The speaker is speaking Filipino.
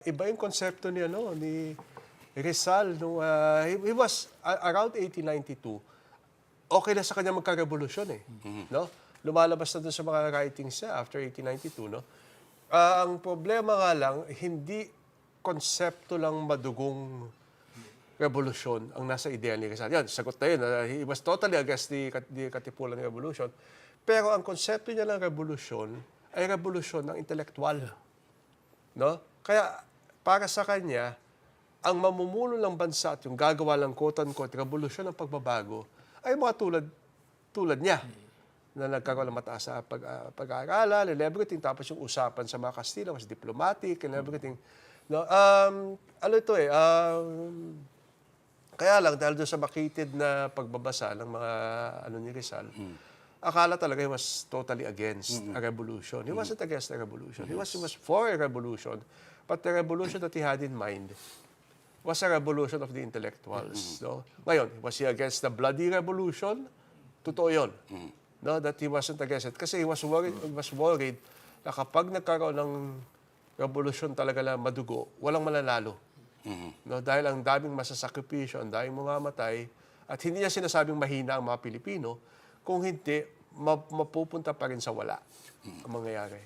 Iba yung konsepto ni ano ni Rizal nung ah, he, he was a- around 1892. Okay na sa kanya magka-revolusyon eh, no? Lumalabas na dun sa mga writings niya after 1892, no? Ah, ang problema nga lang hindi konsepto lang madugong revolusyon ang nasa ideya ni Rizal. Yan, sagot na yun. ah, he was totally against the, the Katipulan Revolution. Pero ang konsepto niya ng revolusyon ay revolusyon ng intelektual. No? Kaya para sa kanya, ang mamumuno ng bansa at yung gagawa ng quote-unquote revolusyon ng pagbabago ay mga tulad tulad niya na nagkaroon ng mataas sa pag, ah, pag-aaralan and. Tapos yung usapan sa mga Kastila was diplomatic and everything. No, um, ano ito eh, um, kaya lang, dahil doon sa makitid na pagbabasa ng mga ano ni Rizal, akala talaga he was totally against a revolution. He wasn't against a revolution. He was, he was for a revolution. But the revolution that he had in mind was a revolution of the intellectuals. No? Ngayon, was he against the bloody revolution? Totoo yun. No, that he wasn't against it. Kasi he was worried, he was worried na kapag nagkaroon ng revolution talaga na madugo, walang mananalo. No, dahil ang daming masasakripisyo, ang daming mga matay, at hindi niya sinasabing mahina ang mga Pilipino, kung hindi, ma- mapupunta pa rin sa wala ang mangyayari.